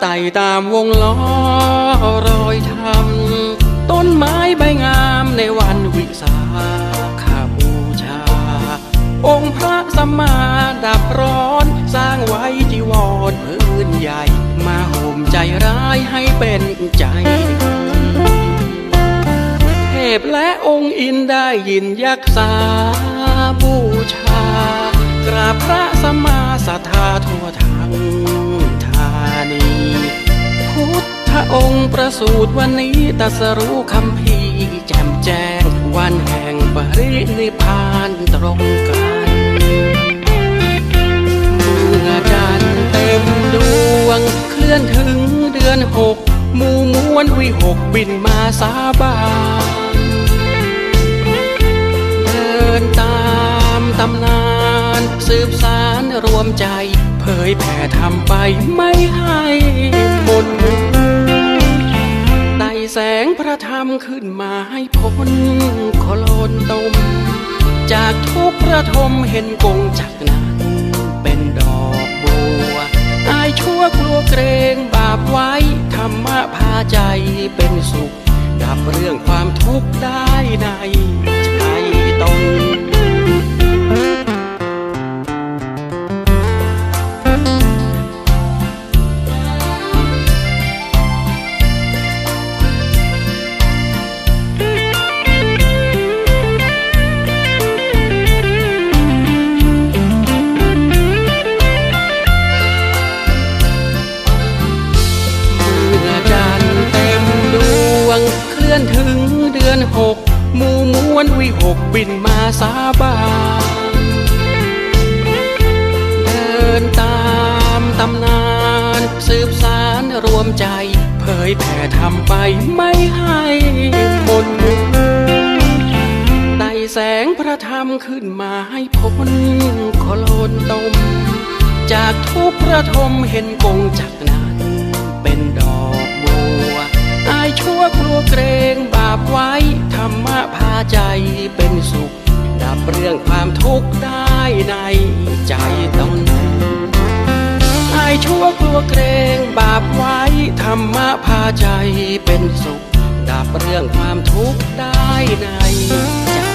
ไต่ตามวงล้อรอยธรรมต้นไม้ใบงามในวันวิสาขบูชา องค์พระสัมมาดับร้อน สร้างไว้จีวรพื้นใหญ่ มาห่มใจร้ายให้เป็นใจเทพและองค์อินได้ยินยักษาบูชากราบพระสัมมา ประสูติวันนี้ตัสรู้คำพีแจ่มแจ้ง วันแห่งปรินิพานตรงกันเมื่อจันเต็มดวง เคลื่อนถึงเดือนหกมูมวลวิหกบินมาสาบานเดินตามตำนานสืบสารรวมใจ เผยแผ่ทำไปไม่ให้หมดมุมไต่ แสงพระธรรมขึ้นมาให้พ้นโคลนตม จากทุกข์ระทมเห็นกงจากนั้นเป็นดอกบัว อายชั่วกลัวเกรงบาปไว้ ธรรมะพาใจเป็นสุข ดับเรื่องความทุกข์ได้ในใจตน หกหมู่มวลวิหกบินมาสาบานเดินตามตำนานสืบสารรวมใจ เผยแผ่ทำไปไม่ให้หมดมุมไต่แสงพระธรรมขึ้นมาให้พ้นโคลนตม จากทุกข์ระทมเห็นกงจาก กลัวเกรงบาปไว้ ธรรมะพาใจเป็นสุข ดับเรื่องความทุกข์ได้ในใจตนอายชั่วกลัวเกรงบาปไว้ ธรรมะพาใจเป็นสุข ดับเรื่องความทุกข์ได้ในใจ